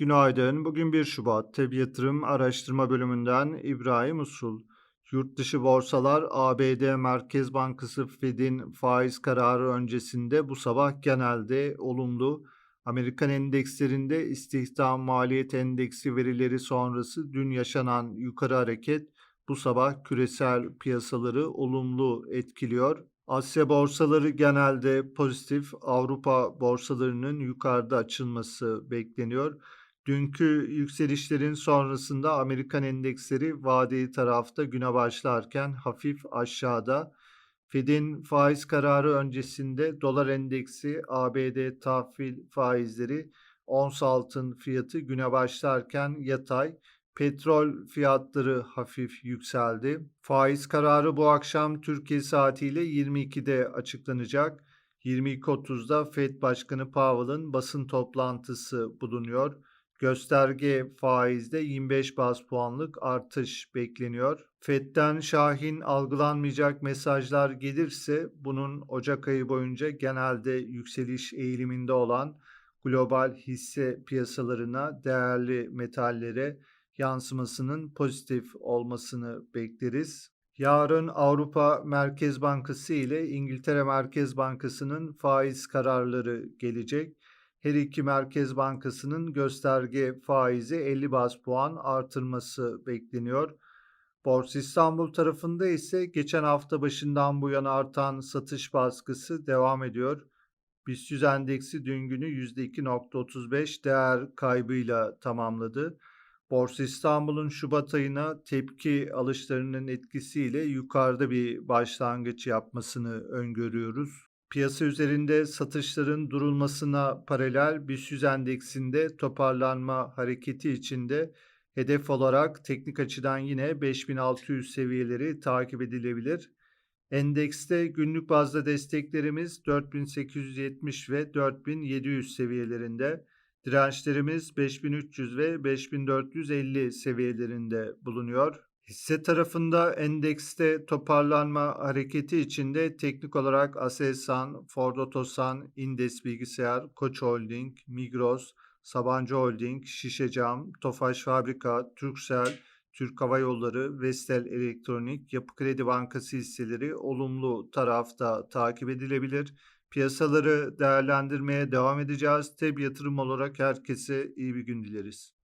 Günaydın. Bugün 1 Şubat. TEB Yatırım Araştırma Bölümünden İbrahim Usul. Yurt dışı borsalar ABD Merkez Bankası Fed'in faiz kararı öncesinde bu sabah genelde olumlu. Amerikan endekslerinde istihdam maliyet endeksi verileri sonrası dün yaşanan yukarı hareket bu sabah küresel piyasaları olumlu etkiliyor. Asya borsaları genelde pozitif. Avrupa borsalarının yukarıda açılması bekleniyor. Dünkü yükselişlerin sonrasında Amerikan endeksleri vadeli tarafta güne başlarken hafif aşağıda. Fed'in faiz kararı öncesinde dolar endeksi, ABD tahvil faizleri, ons altın fiyatı güne başlarken yatay. Petrol fiyatları hafif yükseldi. Faiz kararı bu akşam Türkiye saatiyle 22'de açıklanacak. 22.30'da Fed Başkanı Powell'ın basın toplantısı bulunuyor. Gösterge faizde 25 bas puanlık artış bekleniyor. Fed'den şahin algılanmayacak mesajlar gelirse bunun Ocak ayı boyunca genelde yükseliş eğiliminde olan global hisse piyasalarına, değerli metallere yansımasının pozitif olmasını bekleriz. Yarın Avrupa Merkez Bankası ile İngiltere Merkez Bankası'nın faiz kararları gelecek. Her iki Merkez Bankası'nın gösterge faizi 50 bas puan artırması bekleniyor. Borsa İstanbul tarafında ise geçen hafta başından bu yana artan satış baskısı devam ediyor. BIST 100 endeksi dün günü %2.35 değer kaybıyla tamamladı. Borsa İstanbul'un Şubat ayına tepki alışlarının etkisiyle yukarıda bir başlangıç yapmasını öngörüyoruz. Piyasa üzerinde satışların durulmasına paralel BIST 100 endeksinde toparlanma hareketi içinde hedef olarak teknik açıdan yine 5600 seviyeleri takip edilebilir. Endekste günlük bazda desteklerimiz 4870 ve 4700 seviyelerinde. Dirençlerimiz 5300 ve 5450 seviyelerinde bulunuyor. Hisse tarafında endekste toparlanma hareketi içinde teknik olarak Aselsan, Ford Otosan, Indes Bilgisayar, Koç Holding, Migros, Sabancı Holding, Şişecam, Tofaş Fabrika, Turkcell, Türk Hava Yolları, Vestel Elektronik, Yapı Kredi Bankası hisseleri olumlu tarafta takip edilebilir. Piyasaları değerlendirmeye devam edeceğiz. TEB yatırım olarak herkese iyi bir gün dileriz.